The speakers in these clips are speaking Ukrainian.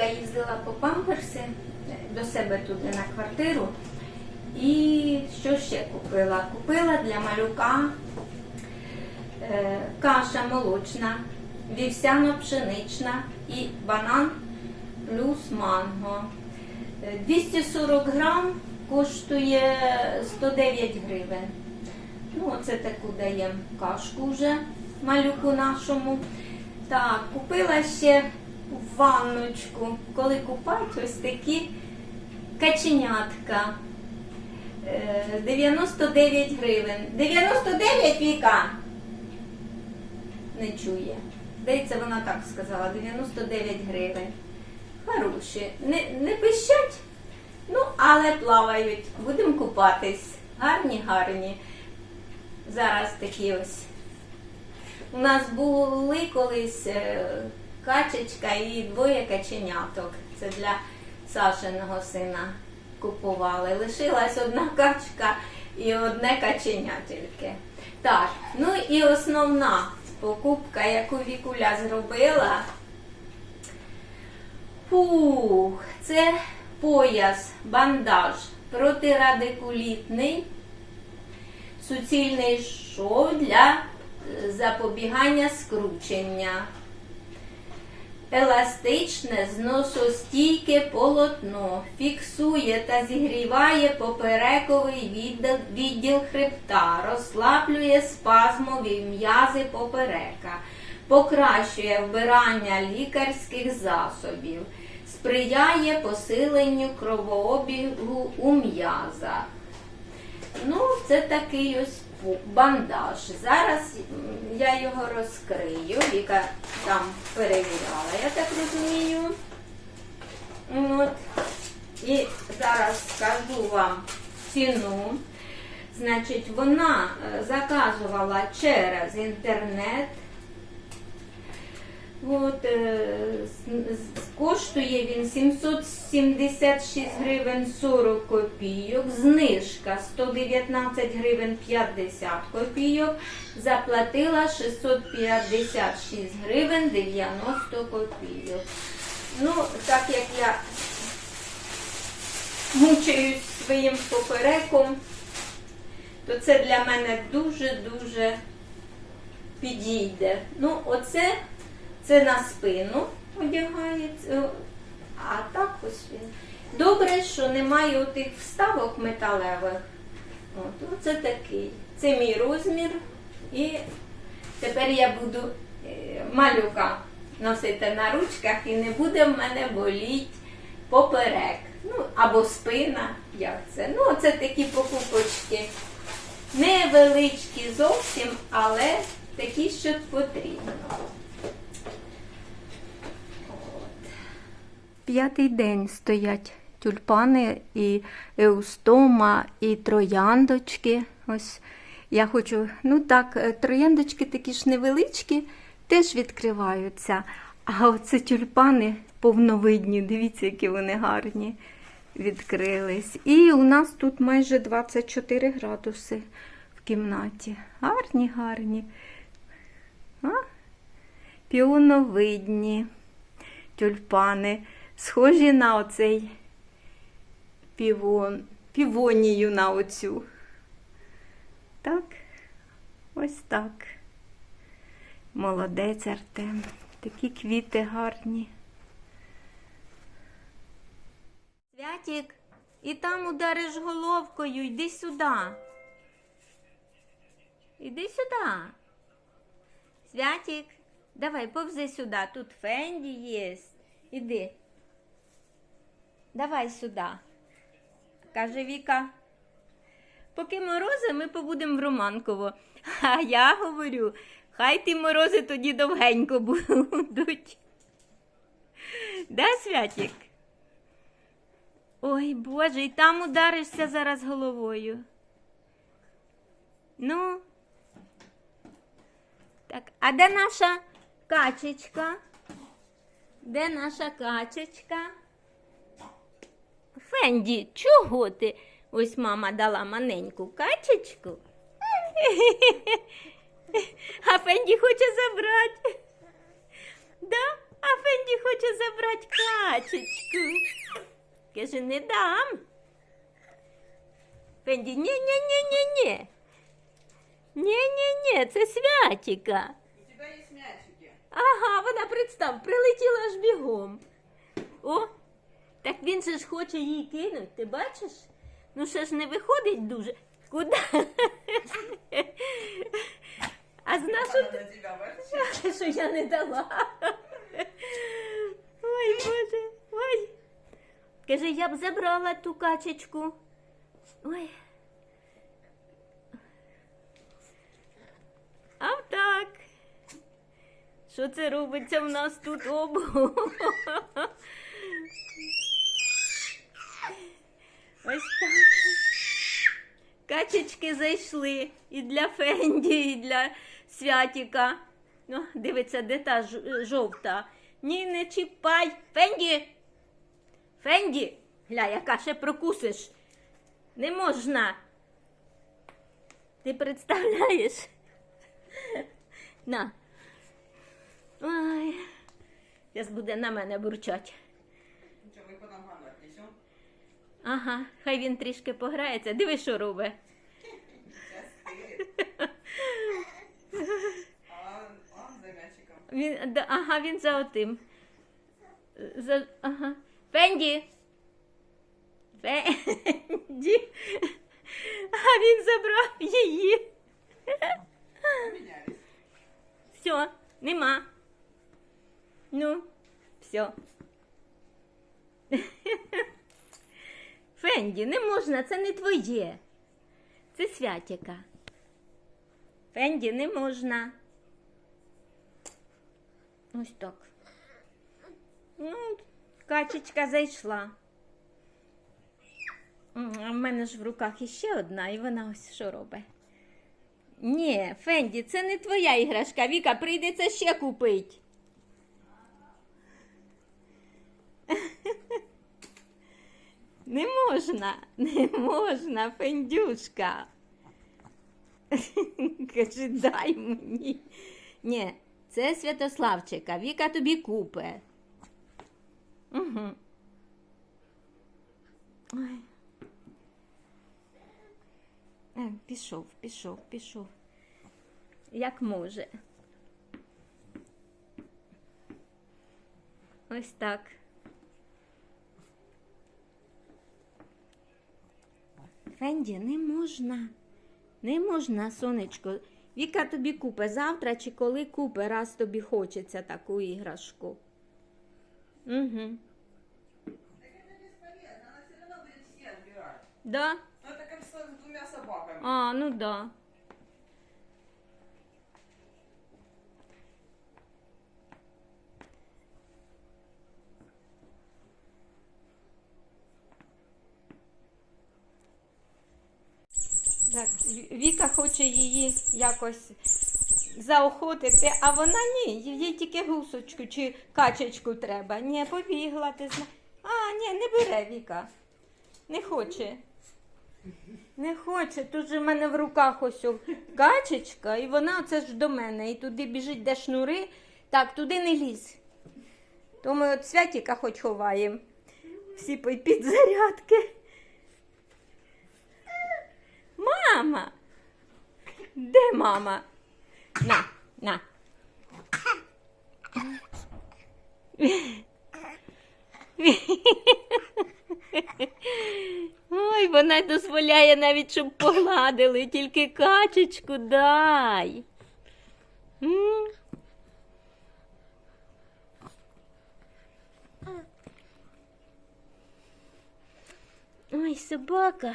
Віка їздила по памперси е, до себе туди на квартиру. І що ще купила? Купила для малюка е, каша молочна, вівсяно-пшенична і банан плюс манго. Е, 240 грам коштує 109 гривень. Ну, оце таку даємо кашку вже малюку нашому. Так, купила ще в ванночку, коли купать ось такі каченятка. Е, 99 гривень. 99 віка. Не чує. Здається, вона так сказала, 99 гривень. Хороші. Не, не пищать, ну, але плавають. Будемо купатись. Гарні, гарні. Зараз такі ось. У нас були колись е, качечка і двоє каченяток. Це для Сашиного сина купували. Лишилась одна качка і одне каченя тільки. Так, ну і основна покупка, яку Вікуля зробила. Фух, це пояс, бандаж протирадикулітний, суцільний шов для е, запобігання скручення. Еластичне зносостійке полотно. Фіксує та зігріває поперековий відділ, хребта, розслаблює спазмові м'язи поперека, покращує вбирання лікарських засобів, сприяє посиленню кровообігу у м'язах. Ну, це такий ось бандаж. Зараз я його розкрию. Віка там перевіряла, я так розумію. От. І зараз скажу вам ціну. Значить, вона е, заказувала через інтернет. От, е, коштує він 776 гривень 40 копійок, знижка 119 гривень 50 копійок, заплатила 656 гривень 90 копійок. Ну, так як я мучаюсь своїм попереком, то це для мене дуже-дуже підійде. Ну, оце це на спину одягається, а так ось він. Добре, що немає отих вставок металевих. От, оце такий. Це мій розмір. І тепер я буду е, малюка носити на ручках і не буде в мене боліть поперек. Ну, або спина, як це. Ну, оце такі покупочки. Невеличкі зовсім, але такі, що потрібно. П'ятий день стоять тюльпани і еустома, і трояндочки. Ось я хочу, ну так, е, трояндочки такі ж невеличкі, теж відкриваються. А оце тюльпани повновидні, дивіться, які вони гарні відкрились. І у нас тут майже 24 градуси в кімнаті. Гарні, гарні. Піоновидні тюльпани, схожі на оцей півон, півонію на оцю. Так, ось так. Молодець Артем. Такі квіти гарні. Святік, і там удариш головкою, йди сюди. Іди сюди. Святік, давай повзи сюди. Тут Фенді є. Іди. Давай сюди. Каже Віка. Поки морози, ми побудемо в Романково. А я говорю, хай ті морози тоді довгенько будуть. Да, Святік? Ой, Боже, і там ударишся зараз головою. Ну. Так, а де наша качечка? Де наша качечка? Фенді, чого ти? Ось мама дала маленьку качечку. А Фенді хоче забрати. Да? А Фенді хоче забрати качечку. Каже, не дам. Фенді, ні, ні, ні, ні, ні. Ні, ні, ні, це святіка. У тебя есть мячики. Ага, вона представ, прилетіла аж бігом. О, так він же ж хоче її кинути, ти бачиш? Ну ще ж не виходить дуже. Куди? А з нашого що я не дала. Ой, Боже, ой. Каже, я б забрала ту качечку. Ой. А так. Що це робиться в нас тут обо? Ось так. Качечки зайшли і для Фенді, і для Святіка. Ну, дивиться, де та жовта. Ні, не чіпай. Фенді. Фенді. Гля, яка ще прокусиш. Не можна. Ти представляєш? На. Ой. Зараз буде на мене бурчать. Потом Ганну отнесем. Ага, хай він трішки пограється. Диви, що робить. Він, да, ага, він за отим. За, ага. Фенді. Фенді. А він забрав її. Все, нема. Ну, все. Фенді, не можна, це не твоє. Це святіка. Фенді, не можна. Ось так. Ну, качечка зайшла. А в мене ж в руках іще одна, і вона ось що робить. Ні, Фенді, це не твоя іграшка. Віка, прийдеться ще купити. Не можна, не можна, Фендюшка. Каже, дай мені. Ні, це Святославчика, Віка тобі купе. Угу. Ой. Е, пішов, пішов, пішов. Як може. Ось так. Фенді, не можна. Не можна, сонечко. Віка тобі купе завтра чи коли купе, раз тобі хочеться таку іграшку. Угу. Да? Ну это как с двумя собаками. А, ну да. Так, Віка хоче її якось заохотити, а вона ні, їй тільки гусочку чи качечку треба. Ні, побігла, ти зна. А, ні, не бере Віка. Не хоче. Не хоче. Тут же в мене в руках ось качечка, і вона це ж до мене. І туди біжить, де шнури. Так, туди не лізь. То ми от святіка хоч ховаємо. Всі під підзарядки. Мама! Де мама? На, на. Ой, вона дозволяє навіть, щоб погладили, тільки качечку дай. Ой, собака.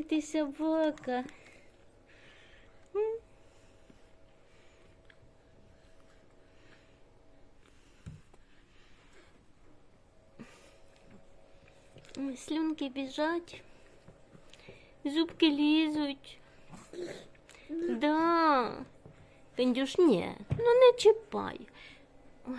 Ой, ти собака. М? Ой, слюнки біжать, зубки лізуть. Да. Пендюш, ні, ну не чіпай. Ой.